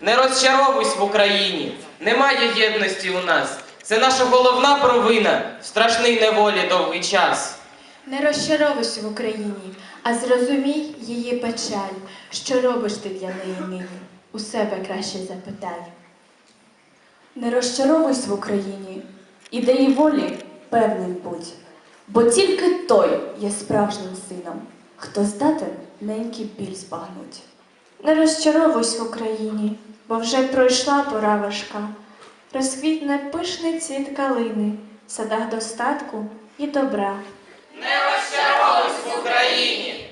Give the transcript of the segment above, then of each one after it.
Не розчаровуйся в Україні. Немає єдності у нас. Це наша головна провина в страшній неволі довгий час. Не розчаровуйся в Україні, а зрозумій її печаль. Що робиш ти для неї нині? У себе краще запитай. Не розчаровуйся в Україні, ідеї волі певним будь, бо тільки той є справжнім сином, хто здатен ненький біль збагнуть. Не розчаровуйся в Україні, бо вже пройшла пора важка. Розквітне пишний цвіт калини, в садах достатку і добра. Не розчаровуйся в Україні.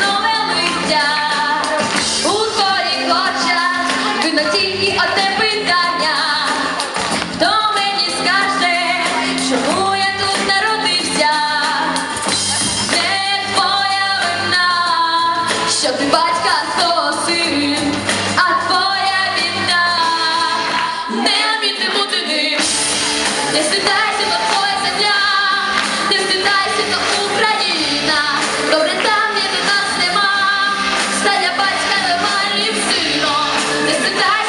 нове листя. I'm die.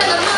Thank you.